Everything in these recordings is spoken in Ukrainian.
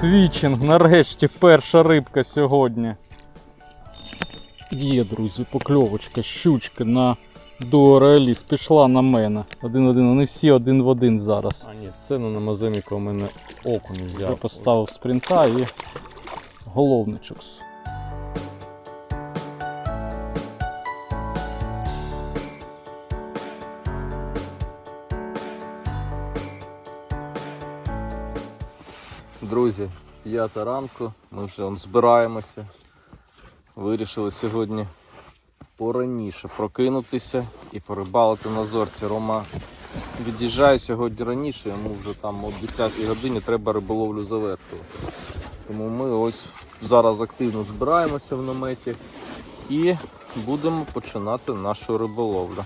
твічинг, нарешті перша рибка сьогодні. Є, друзі, покльовочка, щучка на Дуореліс пішла на мене. Один-один, вони всі один в один зараз. А ні, це на намаземіка у мене око не Я поставив спринта і головничок. Друзі, п'ята ранку, ми вже он, збираємося. Вирішили сьогодні пораніше прокинутися і порибалити на зорці. Рома від'їжджає сьогодні раніше, йому вже там о 10 годині треба риболовлю завершувати. Тому ми ось зараз активно збираємося в наметі і будемо починати нашу риболовлю.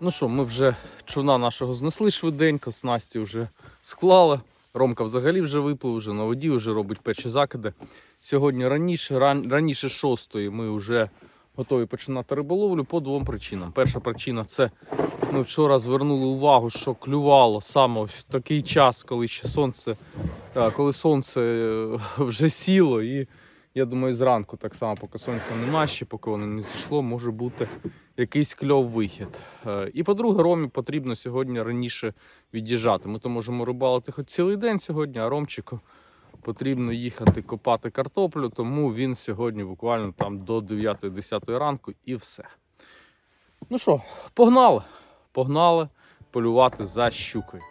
Ну що, ми вже човна нашого знесли швиденько, снасті вже склали. Ромка взагалі вже виплив, вже на воді, вже робить перші закиди. Сьогодні раніше, ран, раніше шостої ми вже готові починати риболовлю по двом причинам. Перша причина це ми вчора звернули увагу, що клювало саме ось в такий час, коли ще сонце, е, коли сонце е, вже сіло. І я думаю, зранку так само, поки сонця нема, ще поки воно не зійшло, може бути якийсь кльов вихід. Е, І по-друге, Ромі потрібно сьогодні раніше від'їжджати. Ми то можемо рибалити хоч цілий день сьогодні, а Ромчику потрібно їхати копати картоплю, тому він сьогодні буквально там до 9-10 ранку і все. Ну що, погнали! Погнали полювати за щукою.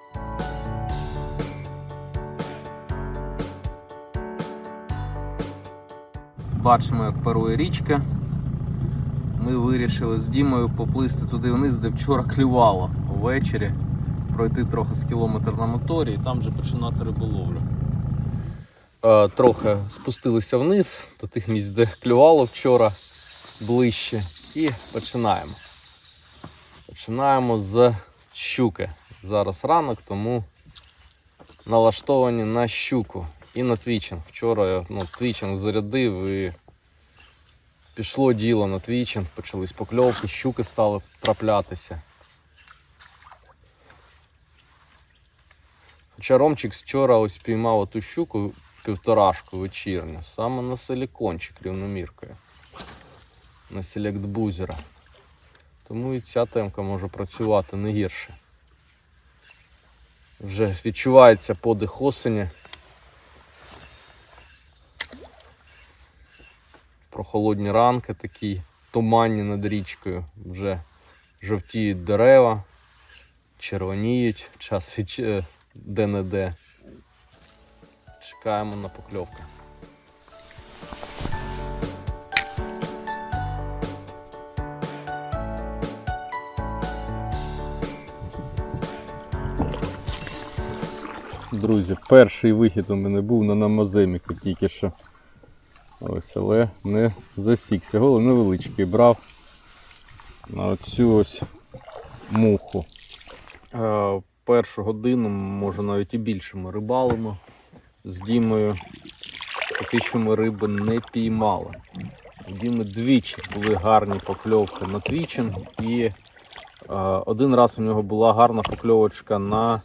Бачимо, як парує річка. Ми вирішили з Дімою поплисти туди вниз, де вчора клювало ввечері, пройти трохи з кілометр на моторі і там вже починати риболовлю. Е, трохи спустилися вниз до тих місць, де клювало вчора ближче. І починаємо. Починаємо з щуки. Зараз ранок, тому налаштовані на щуку і на твічинг. Вчора ну, твічинг зарядив і пішло діло на твічинг, почались покльовки, щуки стали траплятися. Хоча Ромчик вчора ось піймав ту щуку півторашку вечірню, саме на силікончик рівноміркою. На селект бузера. Тому і ця темка може працювати не гірше. Вже відчувається подих осені. Прохолодні ранки такі, туманні над річкою. Вже жовтіють дерева, червоніють, час е, де-не-де. Чекаємо на покльовки. Друзі, перший вихід у мене був на намаземіку тільки що. Ось, але не засікся. Голий невеличкий брав на оцю ось муху. Е, першу годину, може навіть і більше ми рибалимо з Дімою. Поки що ми риби не піймали. Діми двічі були гарні покльовки на твічинг і е, один раз у нього була гарна покльовочка на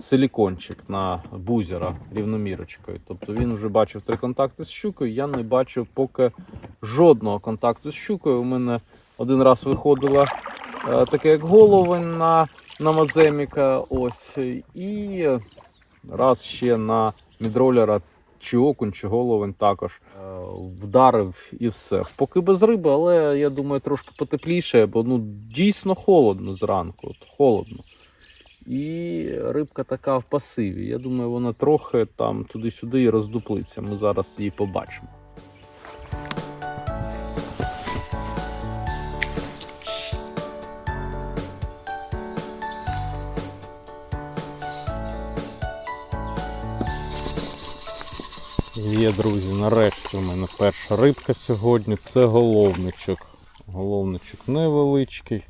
силікончик, на бузера рівномірочкою. Тобто він вже бачив три контакти з щукою. Я не бачив поки жодного контакту з щукою. У мене один раз виходила е, таке як головень на, на маземіка. Ось, і раз ще на мідролера чи окунь, чи головень також е, вдарив і все. Поки без риби, але я думаю, трошки потепліше, бо ну дійсно холодно зранку. От, холодно. І рибка така в пасиві. Я думаю, вона трохи там туди-сюди і роздуплиться. Ми зараз її побачимо. Є, друзі, нарешті у мене перша рибка сьогодні. Це головничок. Головничок невеличкий,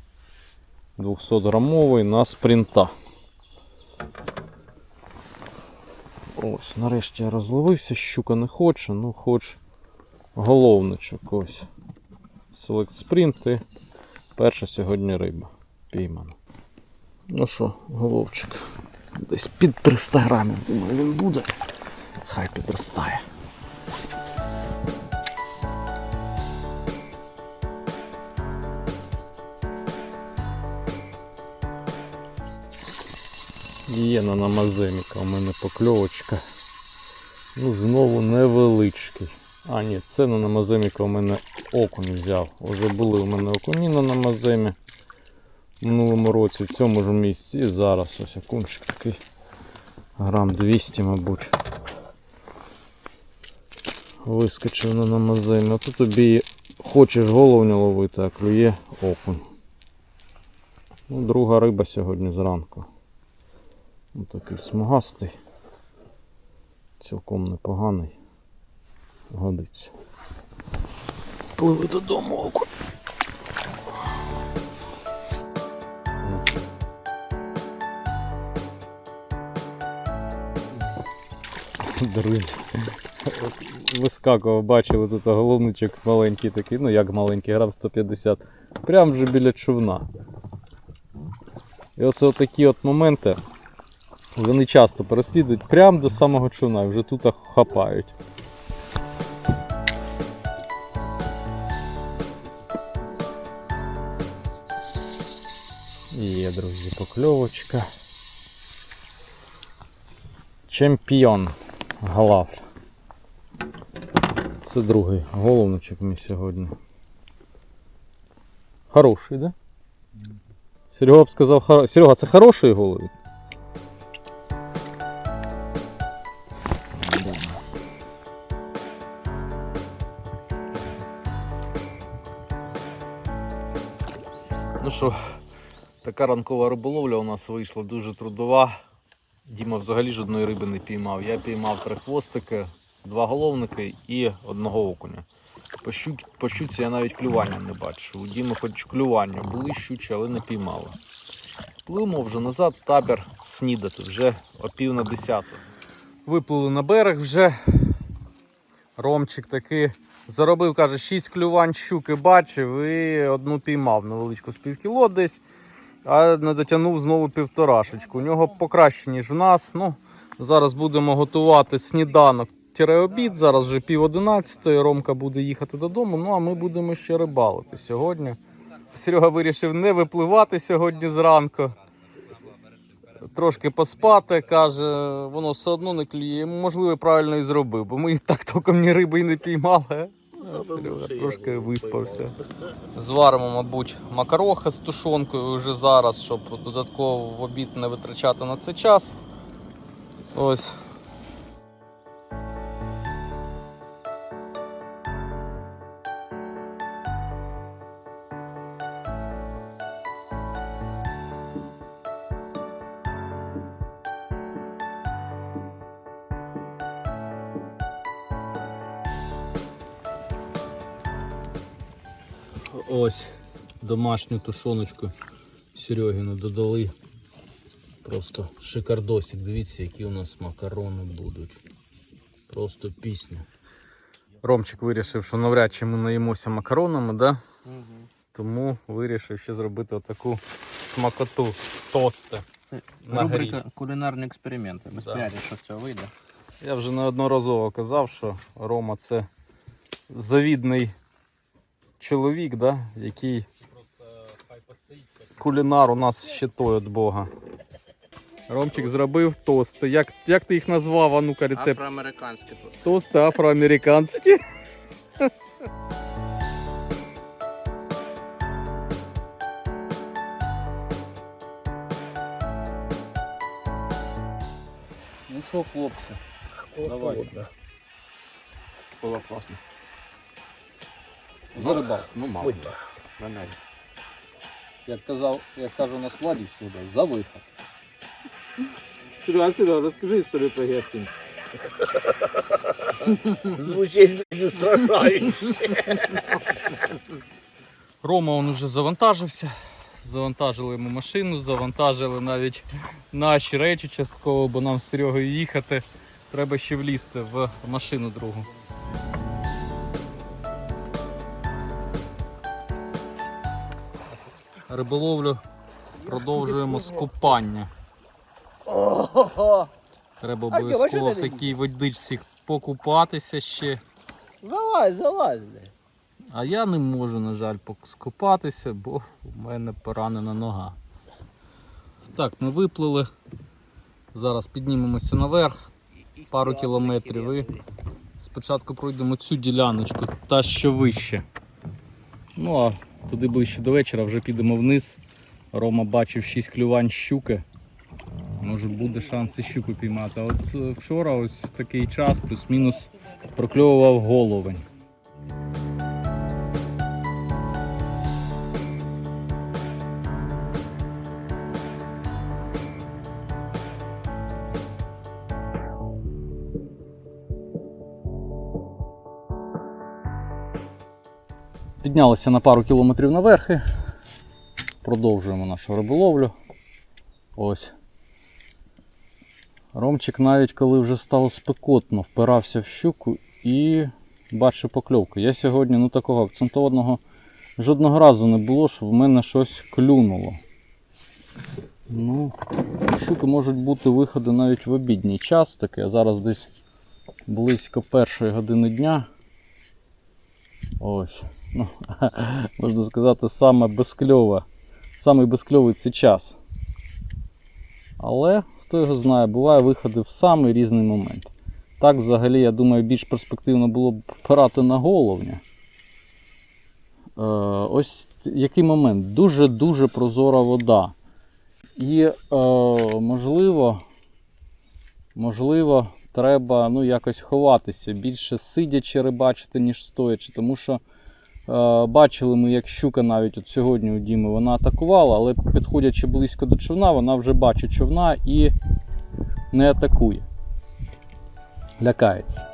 200 грамовий на спринта. Ось, нарешті я розловився, щука не хоче, ну хоч головничок ось. Select Sprint і перша сьогодні риба піймана. Ну що, головчик. Десь під 300 грамів, думаю, він буде. Хай підростає. Є на намаземіка у мене покльовочка. Ну, знову невеличкий. А, ні, це на намаземіка у мене окунь взяв. Уже були у мене окуні на намаземі в минулому році, в цьому ж місці. І зараз ось окунчик такий. Грам 200, мабуть. Вискочив на намаземі. А тут тобі хочеш головня ловити, а клює окунь. Ну, друга риба сьогодні зранку. Ось такий смугастий. Цілком непоганий. Годиться. Пливи додому окунь. Друзі. Вискакував, бачили тут головничок маленький такий, ну як маленький, грам 150. Прям вже біля човна. І оце такі от моменти. Вони часто переслідують прямо до самого човна і вже тут хапають. Є, друзі, покльовочка. Чемпіон Галафль. Це другий головничок мій сьогодні. Хороший, да? Серега б сказав, Серега, це хороший голові? Ну що, така ранкова риболовля у нас вийшла дуже трудова. Діма взагалі жодної риби не піймав. Я піймав три хвостики, два головники і одного окуня. По, щу... по щуці я навіть клювання не бачив. У Діми хоч клювання були щучі, але не піймали. Пливемо вже назад в табір снідати, вже о пів на десяту. Виплили на берег вже. Ромчик таки заробив, каже, 6 клювань щуки бачив і одну піймав невеличку з півкіло десь, а не дотягнув знову півторашечку. У нього покраще, ніж в нас. Ну, зараз будемо готувати сніданок обід. Зараз вже пів одинадцятої. Ромка буде їхати додому. Ну а ми будемо ще рибалити сьогодні. Серега вирішив не випливати сьогодні зранку. Трошки поспати, каже, воно все одно не клює. Можливо, правильно і зробив, бо ми так толком ні риби і не піймали. А трошки виспався. Зваримо, мабуть, макарохи з тушонкою вже зараз, щоб додатково в обід не витрачати на це час. Ось. Ось домашню тушоночку Серегіну додали. Просто шикардосик. Дивіться, які у нас макарони будуть. Просто пісня. Ромчик вирішив, що навряд чи ми наїмося макаронами, да? тому вирішив ще зробити отаку смакоту тости. Це Нагріть. рубрика кулінарні експерименти. Без Да. піарі, що з цього вийде. Я вже неодноразово казав, що Рома це завідний чоловік, да? який кулінар у нас ще той від Бога. Ромчик зробив тости. Як, як ти їх назвав, а ну-ка рецепт? Афроамериканське тут. Тости афроамериканські. Ну що, хлопці, давай. Було класно. Зарибав, ну мало. Як казав, як кажу на складі всюди, за виход. Серега, Серега, розкажи історію про гіацинт. Звучить не страшающе. Рома он уже завантажився. Завантажили йому машину, завантажили навіть наші речі частково, бо нам з Серегою їхати. Треба ще влізти в машину другу. Риболовлю Продовжуємо скупання. Ого! Треба обов'язково в такій водичці покупатися ще. Залазь, залазь, бля. А я не можу, на жаль, скупатися, бо в мене поранена нога. Так, ми виплили. Зараз піднімемося наверх пару кілометрів і спочатку пройдемо цю діляночку, та що вище. Ну а туди ближче до вечора вже підемо вниз. Рома бачив 6 клювань щуки. Може буде шанс і щуку піймати. А от е, вчора ось такий час плюс-мінус прокльовував головень. Піднялися на пару кілометрів наверхи. Продовжуємо нашу риболовлю. Ось. Ромчик навіть коли вже стало спекотно, впирався в щуку і бачив покльовку. Я сьогодні ну, такого акцентованого жодного разу не було, що в мене щось клюнуло. Ну, щуки можуть бути виходи навіть в обідній час, таке, зараз десь близько першої години дня. Ось. Ну, можна сказати, саме безкльове. Самий безкльовий це час. Але хто його знає, буває виходи в самий різний момент. Так, взагалі, я думаю, більш перспективно було б пирати на головня. Е, ось який момент. Дуже-дуже прозора вода. І, е, можливо, можливо, треба ну, якось ховатися, більше сидячи рибачити, ніж стоячи. Тому що бачили ми, як щука навіть от сьогодні у Діми вона атакувала, але підходячи близько до човна, вона вже бачить човна і не атакує. Лякається.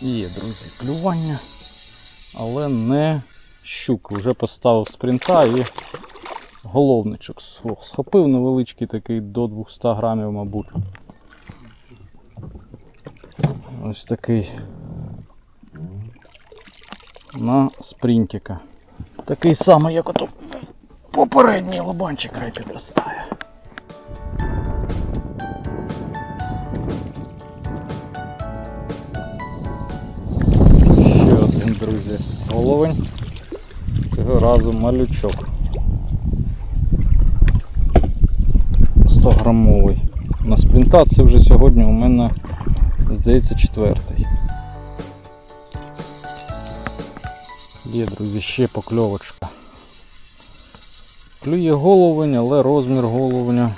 Є, друзі, клювання, але не щук. Вже поставив спринта і головничок схопив невеличкий такий до 200 грамів, мабуть. Ось такий на спринтика. Такий самий, як ото попередній лобанчик хай підростає. Ще один, друзі, головень. Цього разу малючок. 100 грамовий. На спринта це вже сьогодні у мене, здається, четвертий. Є, друзі, ще покльовочка. Клює головень, але розмір головня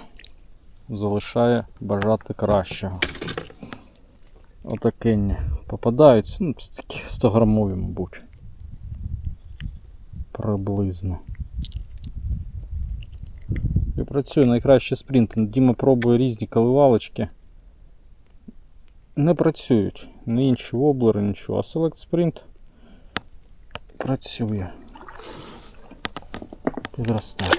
залишає бажати кращого. Отакенні попадаються, ну, такі 100 грамові, мабуть. Приблизно. І працює найкраще спринт. Діма пробує різні коливалочки. Не працюють. Не інші воблери, нічого. А Select Sprint працює. Підростає.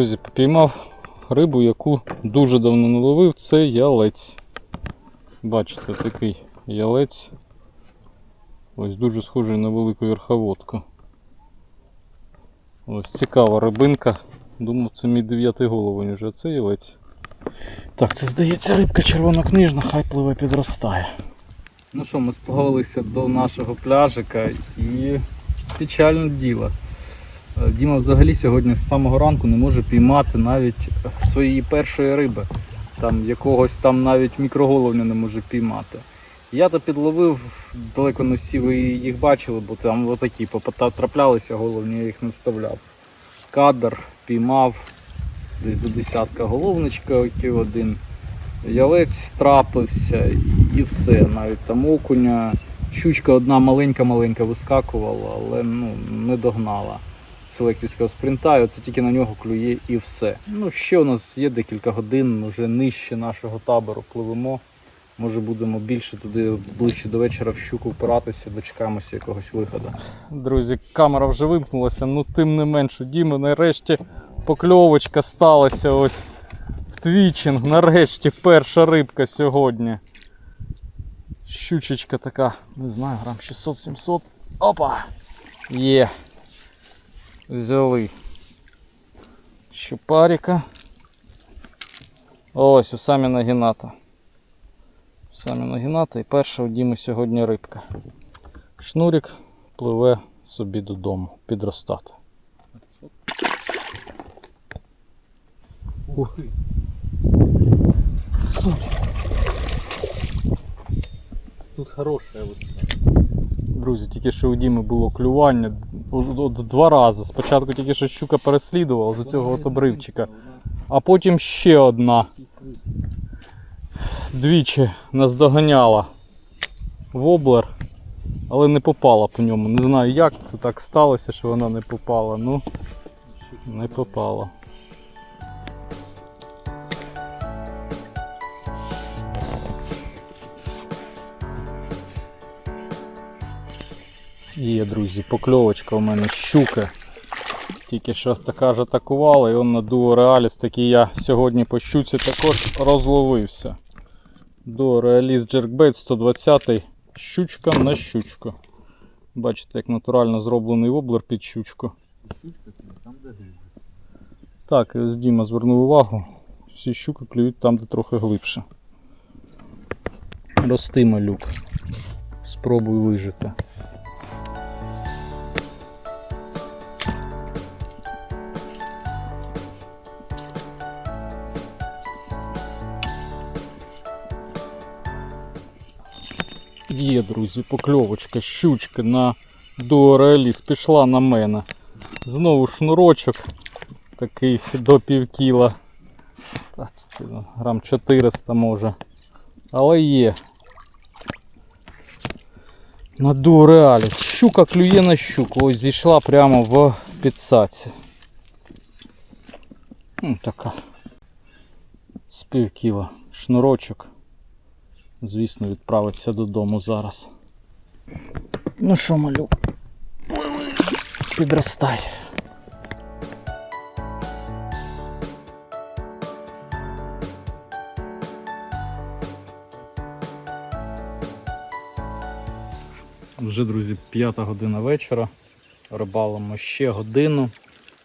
Друзі, попіймав рибу, яку дуже давно не ловив, це ялець. Бачите, такий ялець. Ось дуже схожий на велику верховодку. Ось цікава рибинка. Думав, це мій дев'ятий головень вже, а це ялець. Так, це здається рибка червонокнижна, хай пливе підростає. Ну що, ми сплавилися до нашого пляжика і печальне діло. Е, Діма взагалі сьогодні з самого ранку не може піймати навіть своєї першої риби. Там якогось там навіть мікроголовня не може піймати. Я то підловив, далеко не всі ви їх бачили, бо там отакі траплялися головні, я їх не вставляв. Кадр піймав десь до десятка головничка, один. Ялець трапився і все. Навіть там окуня. Щучка одна маленька-маленька вискакувала, але ну, не догнала. Селектівського спринта, і оце тільки на нього клює і все. Ну, ще у нас є декілька годин, вже нижче нашого табору пливемо. Може будемо більше туди ближче до вечора в щуку впиратися, дочекаємося якогось виходу. Друзі, камера вже вимкнулася, ну тим не менше, Діми, нарешті покльовочка сталася ось в твічинг. Нарешті перша рибка сьогодні. Щучечка така, не знаю, грам 600-700. Опа! Є. Взяли. Щупарика. Ось у самі нагіната. У самі нагіната і перша у Діми сьогодні рибка. Шнурик пливе собі додому підростати. Ух. Тут хороша висота. Друзі, тільки що у Діми було клювання два рази. Спочатку тільки що щука переслідувала з цього от обривчика, а потім ще одна. Двічі наздоганяла воблер, але не попала по ньому. Не знаю, як це так сталося, що вона не попала. Ну, не попала. Є, друзі, покльовочка у мене щука. Тільки що така ж атакувала, і он на дуо Реаліс, такий я сьогодні по щуці також розловився. Дуо Реаліс Джеркбейт 120 щучка на щучку. Бачите, як натурально зроблений воблер під щучку. Так, ось Діма звернув увагу. Всі щуки клюють там, де трохи глибше. Рости малюк. Спробуй вижити. Є, друзі, покльовочка, щучка на дуореаліс пішла на мене. Знову шнурочок такий до пів кіла. Ну, Грам 400 може. Але є. На дуореаліс. Щука клює на щуку. Ось зійшла прямо в підсаці. Ну, така. З пів кіла. Шнурочок звісно, відправиться додому зараз. Ну що, малюк? Підростай. Вже, друзі, п'ята година вечора. Рибалимо ще годину.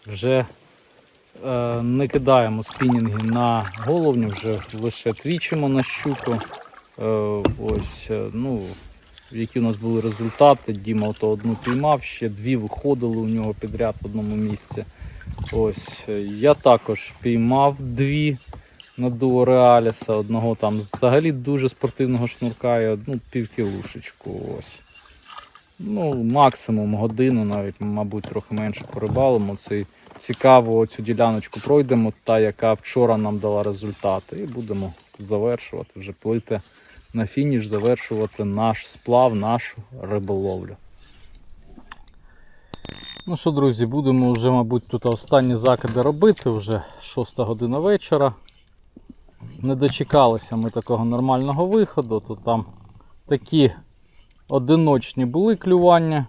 Вже е, не кидаємо спінінги на головню, вже лише твічимо на щуку. Е, ось, е, ну, які у нас були результати. Діма ото одну піймав, ще дві виходили у нього підряд в одному місці. Ось, е, я також піймав дві на дуо Реаліса, одного там взагалі дуже спортивного шнурка і одну півкілушечку. Ось. Ну, максимум годину, навіть, мабуть, трохи менше порибалимо. Цей цікаво цю діляночку пройдемо, та яка вчора нам дала результати. І будемо завершувати, вже плити на фініш, завершувати наш сплав, нашу риболовлю. Ну що, друзі, будемо вже, мабуть, тут останні закиди робити, вже 6 година вечора. Не дочекалися ми такого нормального виходу, то там такі одиночні були клювання,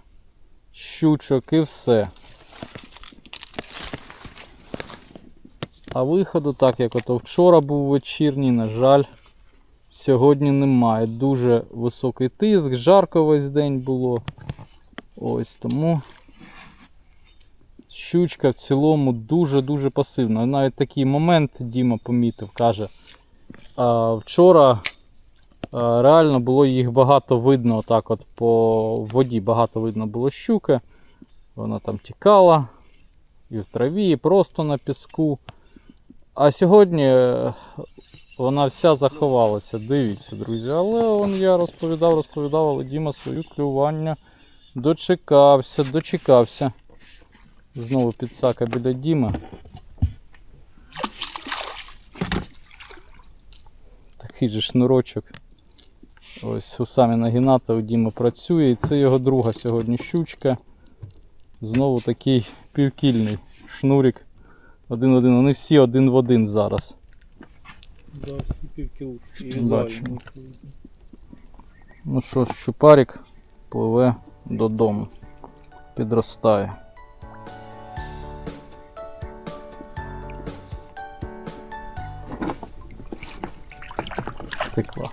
щучок і все. А виходу, так як ото вчора був вечірній, на жаль, сьогодні немає. Дуже високий тиск, жарко весь день було. Ось тому щучка в цілому дуже-дуже пасивна. Навіть такий момент Діма помітив, каже, а, вчора а, реально було їх багато видно, отак от по воді багато видно було щуки. Вона там тікала і в траві, і просто на піску. А сьогодні вона вся заховалася. Дивіться, друзі. Але он я розповідав, розповідав, але Діма свою клювання дочекався, дочекався. Знову підсака біля Діми. Такий же шнурочок. Ось у самі нагіната у Діми працює. І це його друга сьогодні щучка. Знову такий півкільний шнурик. Один-один. Вони всі один в один зараз. Да, півкілушки. І візуально. Ну що ж, щупарик пливе додому. Підростає. Текла.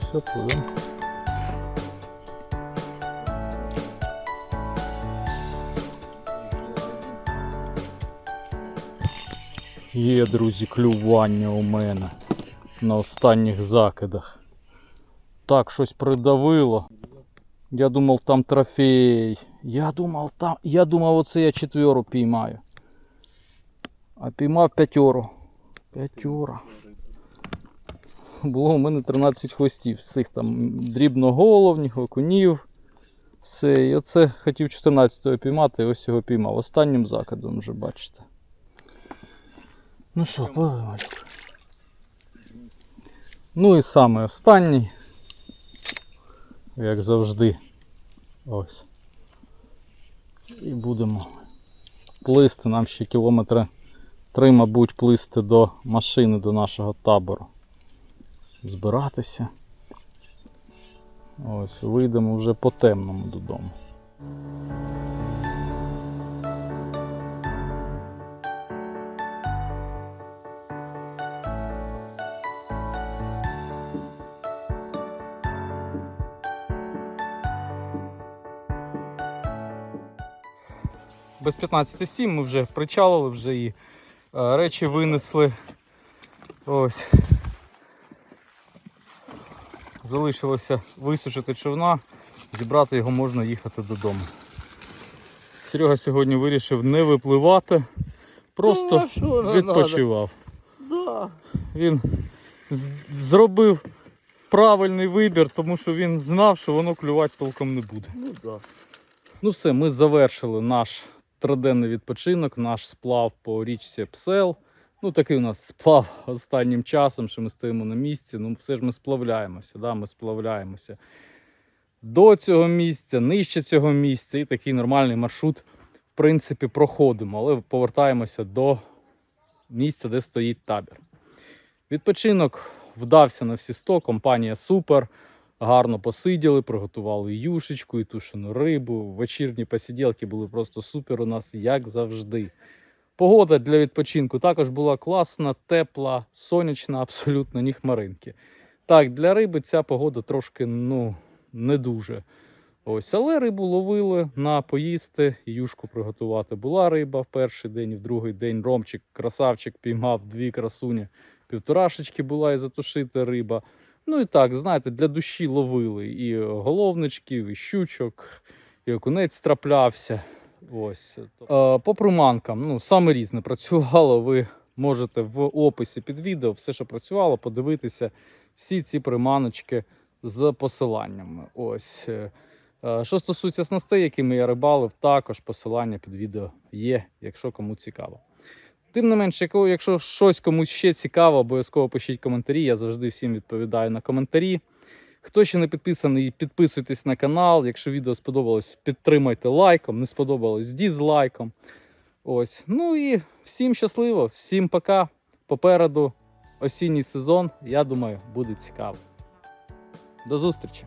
Все, пливемо. Є, друзі, клювання у мене на останніх закидах. Так, щось придавило. Я думав, там трофей. Я думав, там. Я думав, оце я четверу піймаю. А піймав п'ятеру. П'ятьора. Було у мене 13 хвостів. З цих там дрібноголовних, окунів. Все. І оце хотів 14-го піймати, ось його піймав. Останнім закидом вже бачите. Ну що, пливемо. Ну і саме останній, як завжди. Ось. І будемо плисти. Нам ще кілометри три, мабуть, плисти до машини, до нашого табору. Збиратися. Ось, вийдемо вже по темному додому. Без 15.7 ми вже причалили, вже і е, речі винесли. Ось. Залишилося висушити човна, зібрати його можна їхати додому. Серега сьогодні вирішив не випливати, просто відпочивав. Да. Він зробив правильний вибір, тому що він знав, що воно клювати толком не буде. Ну да. Ну все, ми завершили наш триденний відпочинок, наш сплав по річці Псел. Ну, такий у нас сплав останнім часом, що ми стоїмо на місці. Ну, все ж ми сплавляємося, да? ми сплавляємося до цього місця, нижче цього місця, і такий нормальний маршрут, в принципі, проходимо, але повертаємося до місця, де стоїть табір. Відпочинок вдався на всі 100, компанія супер. Гарно посиділи, приготували юшечку, і тушену рибу. Вечірні посиділки були просто супер у нас, як завжди. Погода для відпочинку також була класна, тепла, сонячна, абсолютно ні хмаринки. Так, для риби ця погода трошки ну, не дуже. Ось, але рибу ловили на поїсти, юшку приготувати. Була риба в перший день, і в другий день ромчик, красавчик піймав дві красуні. Півторашечки була і затушити риба. Ну і так, знаєте, для душі ловили і головничків, і щучок, і окунець траплявся. Ось. Е, По приманкам, ну, саме різне працювало. Ви можете в описі під відео все, що працювало, подивитися всі ці приманочки з посиланнями. Ось. Е, е, Що стосується снастей, якими я рибалив, також посилання під відео є, якщо кому цікаво. Тим не менше, якщо щось комусь ще цікаво, обов'язково пишіть коментарі. Я завжди всім відповідаю на коментарі. Хто ще не підписаний, підписуйтесь на канал. Якщо відео сподобалось, підтримайте лайком, не сподобалось дізлайком. Ось. Ну і всім щасливо, всім пока. Попереду осінній сезон. Я думаю, буде цікаво. До зустрічі!